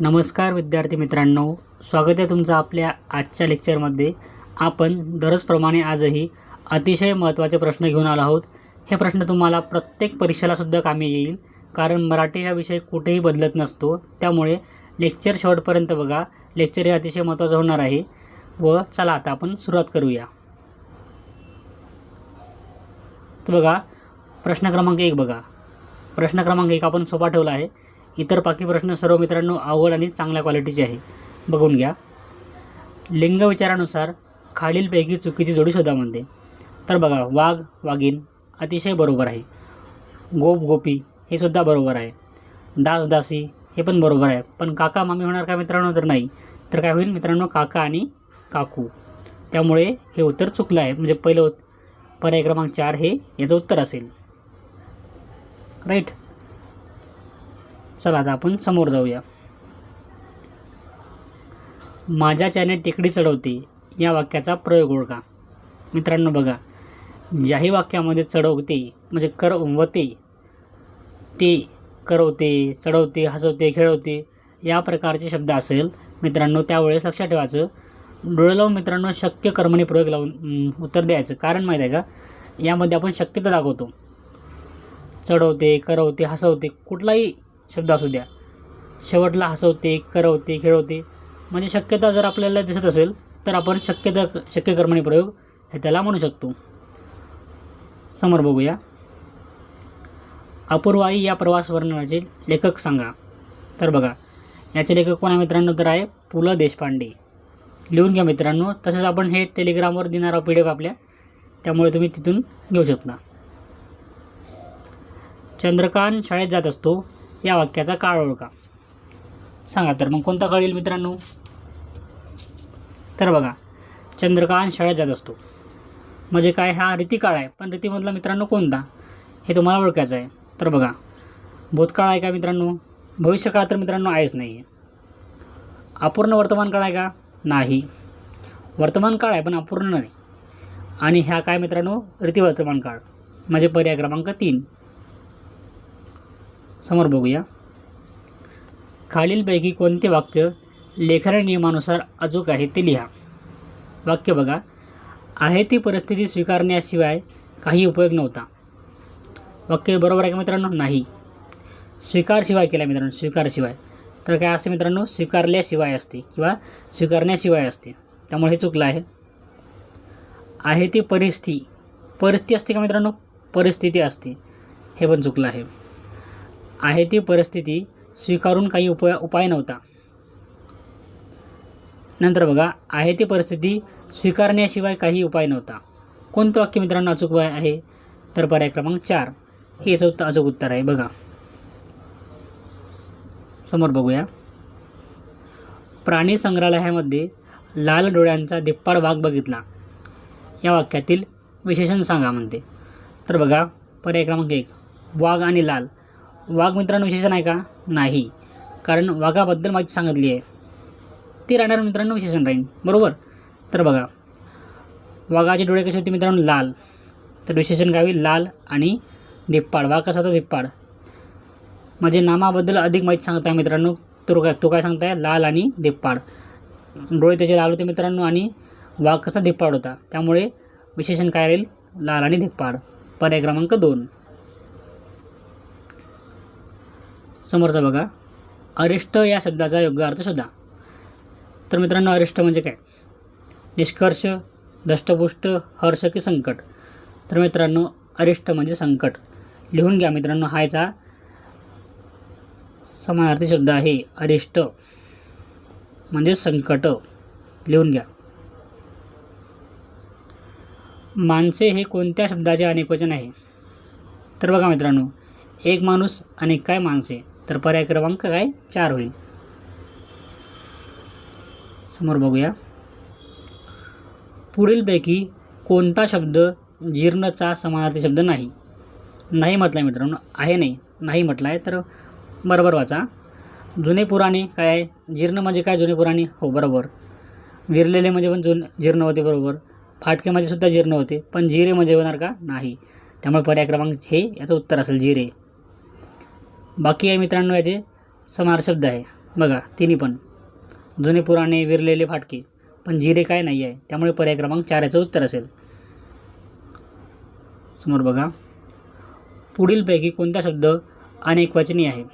नमस्कार विद्यार्थी मित्रांनो स्वागत आहे तुमचं आपल्या आजच्या लेक्चरमध्ये आपण दररोजप्रमाणे आजही अतिशय महत्त्वाचे प्रश्न घेऊन आलो आहोत. हे प्रश्न तुम्हाला प्रत्येक परीक्षेलासुद्धा कामी येईल कारण मराठी हा विषय कुठेही बदलत नसतो. त्यामुळे लेक्चर शेवटपर्यंत बघा. लेक्चर हे अतिशय महत्त्वाचं होणार आहे. व चला आता आपण सुरुवात करूया. तर बघा प्रश्न क्रमांक एक बघा. प्रश्न क्रमांक एक आपण सोपा ठेवला आहे. इतर बाकी प्रश्न सर्व मित्रांनो अवघड आणि चांगल्या क्वालिटीचे आहे. बघून घ्या. लिंग विचारानुसार खालीलपैकी चुकीची जोडी शोधा म्हणते. तर बघा वाघ वाघीण अतिशय बरोबर आहे. गोप गोपी हे सुद्धा बरोबर आहे. दास दासी हे पण बरोबर आहे. पण काका मामी होणार का मित्रांनो? तर नाही. तर काय होईल मित्रांनो काका आणि काकू. त्यामुळे हे उत्तर चुकलं आहे. म्हणजे पहिलं पर्याय क्रमांक चार हे याचं उत्तर असेल. राईट चला आता आपण समोर जाऊया. माझ्या चॅने टेकडी चढवते या वाक्याचा प्रयोग ओळखा. मित्रांनो बघा ज्याही वाक्यामध्ये चढवते म्हणजे करवते ते करवते चढवते हसवते खेळवते या प्रकारचे शब्द असेल मित्रांनो त्यावेळेस लक्षात ठेवायचं. डोळे लावून मित्रांनो शक्य कर्मणी प्रयोग लावून उत्तर द्यायचं. कारण माहीत आहे का? यामध्ये आपण शक्यता दाखवतो. चढवते करवते हसवते कुठलाही शब्द असू द्या. शेवटला हसवते करवते खेळवते. म्हणजे शक्यता जर आपल्याला दिसत असेल तर आपण शक्यता शक्य कर्मणी प्रयोग हे त्याला म्हणू शकतो. समोर बघूया. अपूर्वाई या प्रवास वर्णनाचे लेखक सांगा. तर बघा याचे लेखक कोण मित्रांनो? तर आहे पु ल देशपांडे. लिहून घ्या मित्रांनो. तसेच आपण हे टेलिग्रामवर देणार आहोत पी डी एफ आपल्या त्यामुळे तुम्ही तिथून घेऊ शकता. चंद्रकांत शाळेत जात असतो. या वाक्याचा काळ ओळखा. सांगा तर मग कोणता कळेल येईल मित्रांनो? तर बघा चंद्रकांत शाळेत जात असतो. म्हणजे काय? हा रीतिकाळ आहे. पण रीतीमधला मित्रांनो कोणता? हे तुम्हाला ओळखायचं आहे. तर बघा भूतकाळ आहे का मित्रांनो? भविष्यकाळ तर मित्रांनो आहेच नाही आहे अपूर्ण वर्तमान काळ आहे का? नाही. वर्तमान काळ आहे पण अपूर्ण नाही. आणि ह्या काय मित्रांनो? रीतिवर्तमान काळ. म्हणजे पर्याय क्रमांक तीन. समोर बघूया. खालीलपैकी कोणते वाक्य लेखन नियमानुसार अचूक आहे ते लिहा. वाक्य बघा. आहे ती परिस्थिती स्वीकारण्याशिवाय काही उपयोग नव्हता. वाक्य बरोबर आहे का मित्रांनो? नाही. स्वीकारशिवाय केला मित्रांनो स्वीकारशिवाय. तर काय असते मित्रांनो? स्वीकारल्याशिवाय असते किंवा स्वीकारण्याशिवाय असते. त्यामुळे हे चुकलं आहे. आहे ती परिस्थिती. परिस्थिती असते का मित्रांनो? परिस्थिती असते. हे पण चुकलं आहे. आहे ती परिस्थिती स्वीकारून काही उपाय उपाय नव्हता. नंतर बघा आहे ती परिस्थिती स्वीकारण्याशिवाय काही उपाय नव्हता. कोणतं वाक्य मित्रांनो अचूक आहे? तर पर्याय क्रमांक चार. हे याचं उत्तर अचूक उत्तर आहे. बघा. समोर बघूया. प्राणी संग्रहालयामध्ये लाल डोळ्यांचा दिप्पाड भाग बघितला. या वाक्यातील विशेषण सांगा म्हणते. तर बघा पर्याय क्रमांक एक. वाघ आणि लाल. वाघ मित्रांनो विशेषण आहे का? नाही. कारण वाघाबद्दल माहिती सांगितली आहे. ती राहणार मित्रांनो विशेषण राहील बरोबर? तर बघा. वाघाचे डोळे कसे होते मित्रांनो? लाल. तर विशेषण काय होईल? लाल आणि दिप्पाड वाघ कसा होता? दिप्पाड म्हणजे नामाबद्दल अधिक माहिती आहे मित्रांनो. तो काय तो काय सांगताय? लाल आणि दिप्पाड डोळे त्याचे लाल होते मित्रांनो आणि वाघ कसा? दिप्पाड होता. त्यामुळे विशेषण काय राहील? लाल आणि दिप्पाड पर्याय क्रमांक दोन. समोरचा बघा. अरिष्ट या शब्दाचा योग्य अर्थ शोधा. तर मित्रांनो अरिष्ट म्हणजे काय? निष्कर्ष दष्टपुष्ट हर्ष की संकट. तर मित्रांनो अरिष्ट म्हणजे संकट. लिहून घ्या मित्रांनो हा याचा समानार्थी शब्द आहे. अरिष्ट म्हणजे संकट. लिहून घ्या. माणसे हे कोणत्या शब्दाचे अनेकवचन आहे? तर बघा मित्रांनो एक माणूस आणि काय माणसे? तर पर्याय क्रमांक काय? चार होईल. समोर बघूया. पुढीलपैकी कोणता शब्द जीर्णचा समानार्थी शब्द नाही? नाही म्हटला आहे मित्रांनो. आहे नाही. नाही म्हटला आहे तर बरोबर वाचा. जुने पुराणे काय आहे? जीर्ण म्हणजे काय जुने पुराणे? हो बरोबर. विरलेले म्हणजे पण जुन जीर्ण होते बरोबर. फाटके म्हणजे सुद्धा जीर्ण होते. पण जिरे म्हणजे होणार का? नाही. त्यामुळे पर्याय क्रमांक हे याचं उत्तर असेल जिरे. बाकी आहे मित्रांनो याचे. समार शब्द आहे. बघा तिन्ही पण. जुने पुराणे विरलेले फाटके. पण जिरे काय नाही आहे. त्यामुळे पर्याय क्रमांक चार याचं उत्तर असेल. समोर बघा. पुढीलपैकी कोणता शब्द अनेकवचनी आहे?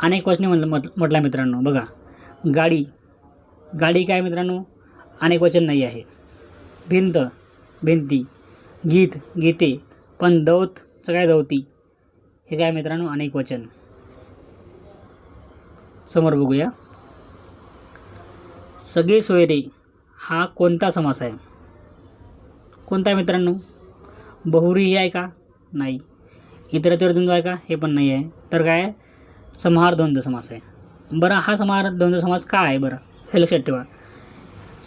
अनेकवचनी म्हटलं म्हट म्हटला मित्रांनो बघा. गाडी. गाडी काय मित्रांनो? अनेक वचन नाही आहे. भिंत. भिंती. गीत. गीते. पण दौतचं काय दौती. हे काय मित्रांनो अनेक वचन. समोर बघूया. सगळे सोयरे हा कोणता समास आहे? कोणता आहे मित्रांनो? बहुरी ही आहे का? नाही. इतरत्र द्वंद्व आहे का? हे पण नाही आहे. तर काय? आहे? समाहार द्वंद्व समास आहे. बरं हा समाहार द्वंद्व समास का आहे बरं? हे लक्षात ठेवा.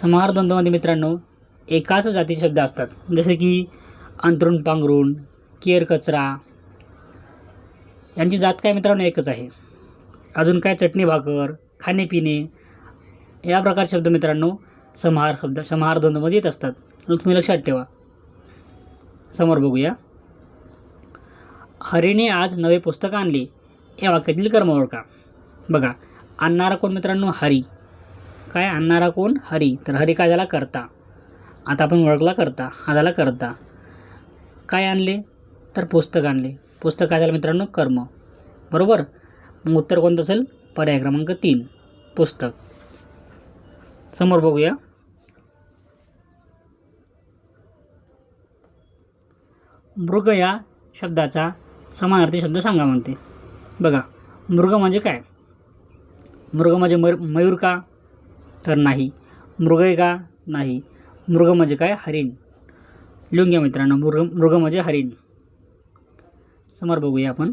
समाहार द्वंद्वमध्ये मित्रांनो एकाच जातीचे शब्द असतात. जसे की अंतरुण पांघरुण केर कचरा यांची जात काय मित्रांनो एकच आहे. अजून काय चटणी भाकर खाणेपिणे या प्रकार शब्द मित्रांनो समहार शब्द समहार द्वंद्वमध्ये येत असतात. तुम्ही लक्षात ठेवा. समोर बघूया. हरीने आज नवे पुस्तक आणले. या वाक्यातील कर्म ओळखा. बघा आणणारा कोण मित्रांनो? हरी. काय? आणणारा कोण? हरी. तर हरी काय झाला? करता. आता आपण ओळखला करता. हा झाला करता. काय आणले? तर पुस्तक आणले. पुस्तक काय झालं मित्रांनो कर्म. बरोबर? मग उत्तर कोणतं असेल? पर्याय क्रमांक तीन पुस्तक. समोर बघूया. मृग या शब्दाचा समानार्थी शब्द सांगा म्हणते. बघा मृग म्हणजे काय? मृग म्हणजे मयूर मयूर का? तर नाही. मृग आहे का? नाही. मृग म्हणजे काय? हरिण. लिहून घ्या मित्रांनो. मृग मृग म्हणजे हरिण. समोर बघूया आपण.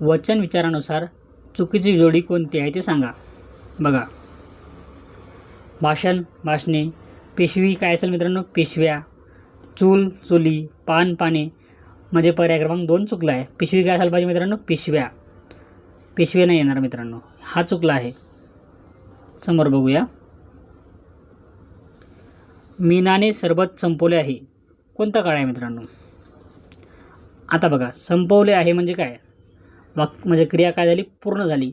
वचन विचारानुसार चुकीची जोडी कोणती आहे ते सांगा. बघा. भाषण भाषणे पिशवी काय असेल मित्रांनो? पिशव्या चूल चुली पान पाने. म्हणजे पर्याय क्रमांक दोन चुकला आहे. पिशवी काय असायला पाहिजे मित्रांनो? पिशव्या. पिशवी नाही येणार मित्रांनो. हा चुकला आहे. समोर बघूया. मीनाने सरबत संपवले आहे. कोणता काळ आहे मित्रांनो? आता बघा संपवले आहे म्हणजे काय? वाक म्हणजे क्रिया काय झाली? पूर्ण झाली.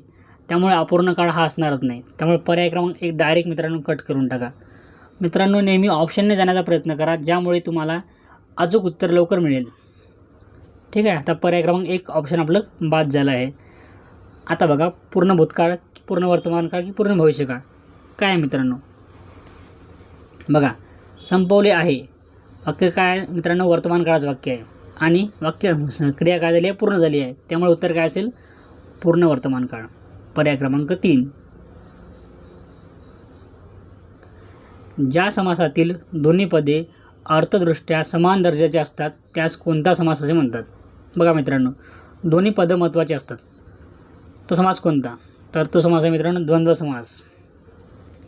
त्यामुळे अपूर्ण काळ हा असणारच नाही. त्यामुळे पर्याय क्रमांक एक डायरेक्ट मित्रांनो कट करून टाका. मित्रांनो नेहमी ऑप्शनने जाण्याचा प्रयत्न करा ज्यामुळे तुम्हाला अचूक उत्तर लवकर मिळेल. ठीक आहे? आता पर्याय क्रमांक एक ऑप्शन आपलं बाद झालं आहे. आता बघा पूर्ण भूतकाळ पूर्ण वर्तमान काळ की पूर्ण भविष्यकाळ काय आहे मित्रांनो? बघा संपवले आहे. वाक्य काय आहे? मित्रांनो वर्तमान काळाचं वाक्य आहे. आणि वाक्य क्रिया काय झाली आहे पूर्ण झाली आहे. त्यामुळे उत्तर काय असेल? पूर्ण वर्तमान काळ. पर्याय क्रमांक तीन. ज्या समासातील दोन्ही पदे अर्थदृष्ट्या समान दर्जाचे असतात त्यास कोणता समास असे म्हणतात? बघा मित्रांनो दोन्ही पदं महत्त्वाचे असतात. तो समास कोणता? तर तो समास आहे मित्रांनो द्वंद्व समास.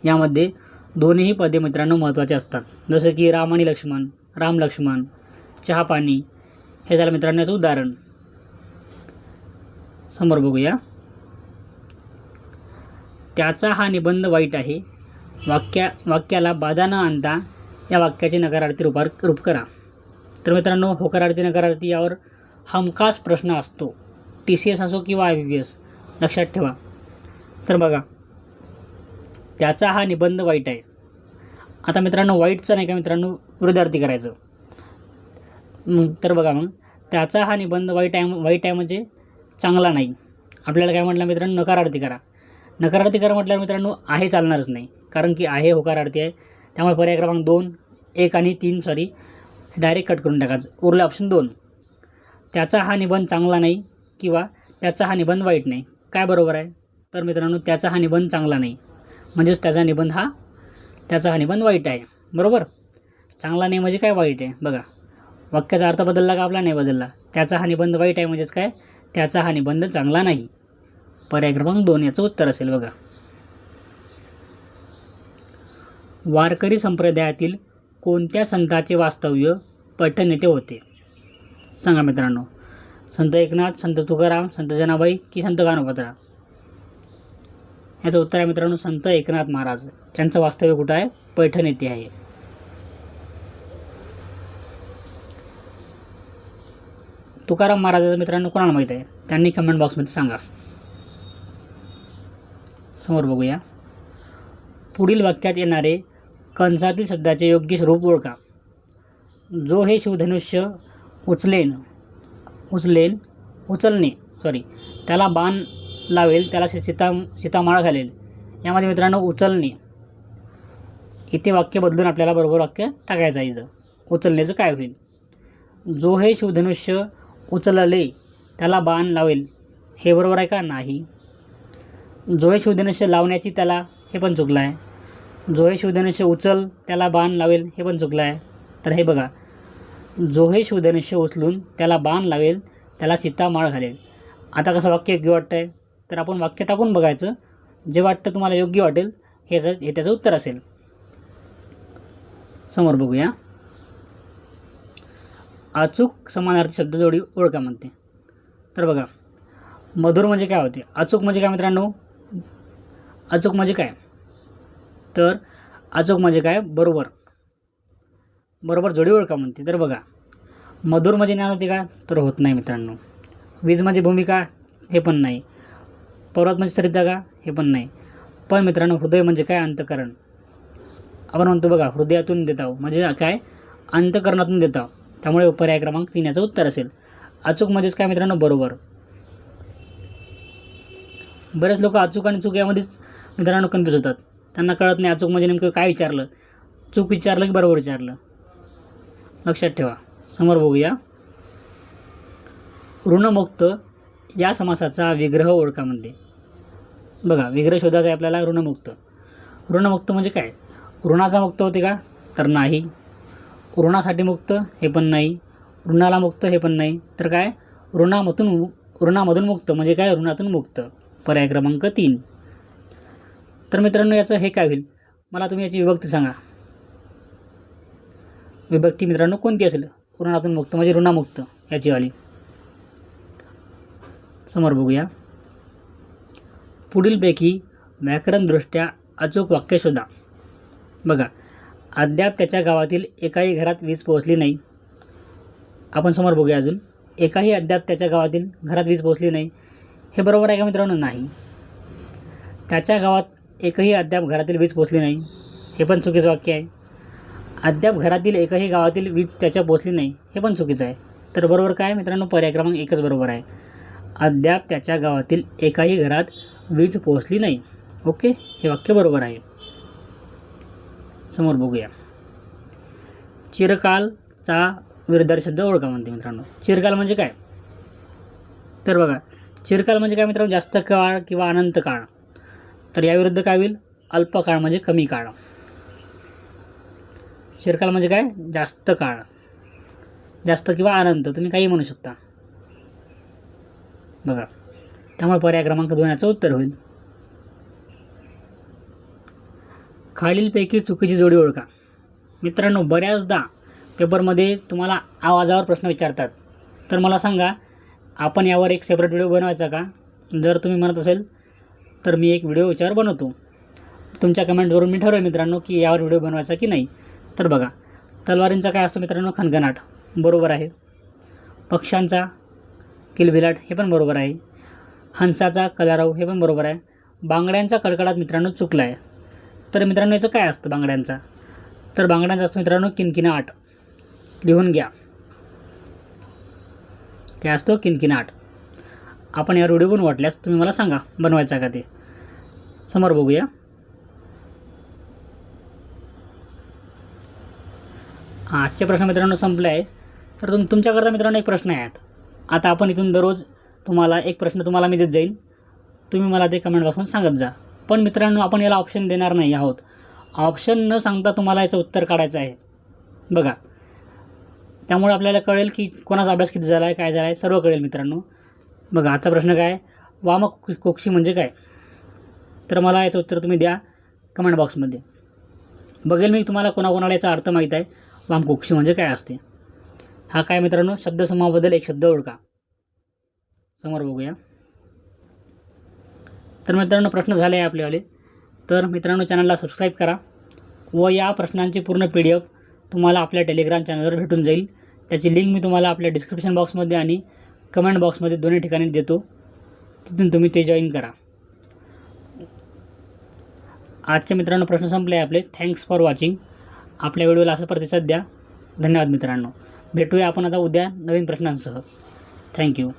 यामध्ये दोन्हीही पदे मित्रांनो महत्त्वाचे असतात. जसं की राम आणि लक्ष्मण राम लक्ष्मण चहा पाणी हे झालं मित्रांनो याचं उदाहरण. समोर बघूया. त्याचा हा निबंध वाईट आहे. वाक्या वाक्याला बाधा न आणता या वाक्याचे नकारार्थी रूपार रूप करा. तर मित्रांनो होकारार्थी नकारार्थी यावर हमखास प्रश्न असतो. टी सी एस असो किंवा आय बी बी एस लक्षात ठेवा. तर बघा त्याचा हा निबंध वाईट आहे. आता मित्रांनो वाईटचं नाही का मित्रांनो वृद्धार्थी करायचं? तर बघा मग त्याचा हा निबंध वाईट आहे वाईट आहे म्हणजे चांगला नाही. आपल्याला काय म्हटलं मित्रांनो नकारार्थी करा. नकारार्थी करा म्हटल्यावर मित्रांनो आहे चालणारच नाही. कारण की आहे होकारार्थी आहे. त्यामुळे पर्याय क्रमांक दोन एक आणि तीन सॉरी डायरेक्ट कट करून टाकायचं उरलं ऑप्शन दोन. त्याचा हा निबंध चांगला नाही किंवा त्याचा हा निबंध वाईट नाही. काय बरोबर आहे? तर मित्रांनो त्याचा हा निबंध चांगला नाही. म्हणजेच त्याचा निबंध हा त्याचा हा निबंध वाईट आहे. बरोबर? चांगला नाही म्हणजे काय वाईट आहे? बघा. वाक्याचा अर्थ बदलला का आपला? नाही बदलला. त्याचा हा निबंध वाईट आहे म्हणजेच काय? त्याचा हा निबंध चांगला नाही. पर्याय क्रमांक दोन याचं उत्तर असेल बघा. वारकरी संप्रदायातील कोणत्या संताचे वास्तव्य पैठण येथे होते? सांगा मित्रांनो. संत एकनाथ संत तुकाराम संत जनाबाई की संत गानोपत्रा? याचं उत्तर आहे मित्रांनो संत एकनाथ महाराज. यांचं वास्तव्य कुठं आहे? पैठण येथे आहे. तुकाराम महाराजाचं मित्रांनो कोणाला माहीत आहे? त्यांनी कमेंट बॉक्समध्ये सांगा. समोर बघूया. पुढील वाक्यात येणारे कंसातील शब्दाचे योग्य स्वरूप ओळखा. जो हे शिवधनुष्य उचलेन उचलेन उचलणे सॉरी त्याला बाण लावेल त्याला सीता सीतामाळ घालेल. यामध्ये मित्रांनो उचलणे. इथे वाक्य बदलून आपल्याला बरोबर वाक्य टाकायचं आहे इथं. उचलण्याचं काय होईल? जो हे शिवधनुष्य उचलले त्याला बाण लावेल. हे बरोबर आहे का? नाही. जो शिवधनुष्य लावण्याची त्याला हे पण चुकलं आहे जोहे शिवधनुष्य उचल त्याला बाण लावेल हे पण चुकलं आहे तर हे बघा. जोहे शिवधनुष्य उचलून त्याला बाण लावेल त्याला सीता माळ घालेल. आता कसं वाक्य योग्य वाटतं आहे तर आपण वाक्य टाकून बघायचं. जे वाटतं तुम्हाला योग्य वाटेल हे हे त्याचं उत्तर असेल. समोर बघूया. अचूक समानार्थी शब्द जोडी ओळखा म्हणते. तर बघा मधुर म्हणजे काय होते? अचूक म्हणजे काय मित्रांनो? अचूक म्हणजे काय? तर अचूक म्हणजे काय? बरोबर. बरोबर जोडी ओळखा म्हणते. तर बघा मधुर म्हणजे ज्ञान होते का? तर होत नाही मित्रांनो. वीज म्हणजे भूमिका हे पण नाही. पर्वत म्हणजे सरिता का? हे पण नाही. पण मित्रांनो हृदय म्हणजे काय? अंतकरण. आपण म्हणतो बघा हृदयातून देत आहो म्हणजे काय? अंतकरणातून देत आहो त्यामुळे पर्याय क्रमांक तीन याचं उत्तर असेल. अचूक म्हणजेच काय मित्रांनो? बरोबर. बरेच लोक अचूक आणि चूक यामध्येच मित्रांनो कन्फ्यूज होतात. त्यांना कळत नाही अचूक म्हणजे नेमकं काय विचारलं. चूक विचारलं की बरोबर विचारलं? लक्षात ठेवा. समोर बघूया. ऋणमुक्त या समासाचा विग्रह ओळखामध्ये बघा विग्रह शोधायचा आहे आपल्याला ऋणमुक्त. ऋणमुक्त म्हणजे काय? ऋणाचा मुक्त होते का? तर नाही. ऋणासाठी मुक्त हे पण नाही. ऋणाला मुक्त हे पण नाही. तर काय? ऋणामधून ऋणामधून मुक्त म्हणजे काय? ऋणातून मुक्त. पर्याय क्रमांक तीन. तर मित्रांनो याचं हे काय होईल? मला तुम्ही याची विभक्ती सांगा. विभक्ती मित्रांनो कोणती असेल? ऋणातून मुक्त म्हणजे ऋणामुक्त याचीवाली समोर बघूया. पुढीलपैकी व्याकरणदृष्ट्या अचूक वाक्य शोधा. बघा. अद्याप त्याच्या गावातील एकाही घरात वीज पोहोचली नाही. आपण समोर बघूया अजून. एकाही अद्याप त्याच्या गावातील घरात वीज पोहोचली नाही. हे बरोबर आहे का मित्रांनो? नाही. त्याच्या गावात एकही अद्याप घरातील वीज पोचली नाही. हे पण चुकीचं वाक्य आहे. अद्याप घरातील एकही गावातील वीज त्याच्या पोचली नाही. हे पण चुकीचं आहे. तर बरोबर काय मित्रांनो? पर्याय क्रमांक एकच बरोबर आहे. अद्याप त्याच्या गावातील एकाही घरात वीज पोचली नाही. ओके? हे वाक्य बरोबर आहे. समोर बघूया. चिरकालचा विरुद्धार्थी शब्द ओळखा म्हणते मित्रांनो. चिरकाल म्हणजे काय? तर बघा चिरकाल म्हणजे काय मित्रांनो? जास्त काळ किंवा अनंत काळ. तर याविरुद्ध काय होईल? अल्पकाळ म्हणजे कमी काळ. चिरकाल म्हणजे काय? जास्त काळ. जास्त किंवा अनंत. तुम्ही काही म्हणू शकता. बघा. त्यामुळे पर्याय क्रमांक दोन याचं उत्तर होईल. खालीलपैकी चुकीची जोडी ओळखा. मित्रांनो बऱ्याचदा पेपरमध्ये तुम्हाला आवाजावर प्रश्न विचारतात. तर मला सांगा आपण यावर एक सेपरेट व्हिडिओ बनवायचा का? जर तुम्ही म्हणत असेल तर मी एक व्हिडिओ याच्यावर बनवतो. तुमच्या कमेंटवरून मी ठरवेल मित्रांनो की यावर व्हिडिओ बनवायचा की नाही. तर बघा तलवारींचा काय असतो मित्रांनो? खणखनाट बरोबर आहे. पक्ष्यांचा किलबिलाट हे पण बरोबर आहे. हंसाचा कलाराव हे पण बरोबर आहे. बांगड्यांचा कडकडाट मित्रांनो चुकला आहे तर मित्रांनो याचं काय असतं बांगड्यांचा? तर बांगड्यांचा असतो मित्रांनो किनकिनाट लिहून घ्या. काय असतो? किनकिनाट आपण यावर व्हिडिओ बनवू वाटल्यास तुम्ही मला सांगा बनवायचा का ते? समोर बघूया. हा, आजचे प्रश्न मित्रांनो संपले. आहे तर तुम तुमच्याकरता मित्रांनो एक प्रश्न आहेत. आता आपण इथून दररोज तुम्हाला एक प्रश्न तुम्हाला मी देत जाईल तुम्ही मला ते कमेंट बॉक्समध्ये सांगत जा. पण मित्रांनो आपण याला ऑप्शन देणार नाही आहोत. ऑप्शन न सांगता तुम्हाला याचं उत्तर काढायचं आहे. बघा. त्यामुळे आपल्याला कळेल की कोणाचा अभ्यास किती झाला आहे काय झाला आहे सर्व कळेल मित्रांनो. बघा आजचा प्रश्न काय? वामक कोक्षी म्हणजे काय? तर मला याचं उत्तर तुम्ही द्या कमेंट बॉक्समध्ये बघेल मी तुम्हाला कोणाकोणाला याचा अर्थ माहीत आहे. वामकोक्षी म्हणजे काय असते? हा काय मित्रांनो? शब्दसमूहाबद्दल एक शब्द ओळखा. समोर बघूया. तर मित्रांनो प्रश्न झाले आहे आपलेवाले तर मित्रांनो चॅनलला सबस्क्राईब करा व या प्रश्नांची पूर्ण पी डी एफ तुम्हाला आपल्या टेलिग्राम चॅनलवर भेटून जाईल. त्याची लिंक मी तुम्हाला आपल्या डिस्क्रिप्शन बॉक्समध्ये आणि कमेंट बॉक्समध्ये दोन्ही ठिकाणी देतो. तिथून तुम्ही ते जॉईन करा. आजच्या मित्रांनो प्रश्न संपले आपले. थँक्स फॉर वॉचिंग आपल्या व्हिडिओला असं प्रतिसाद द्या. धन्यवाद मित्रांनो. भेटूया आपण आता उद्या नवीन प्रश्नांसह. थँक्यू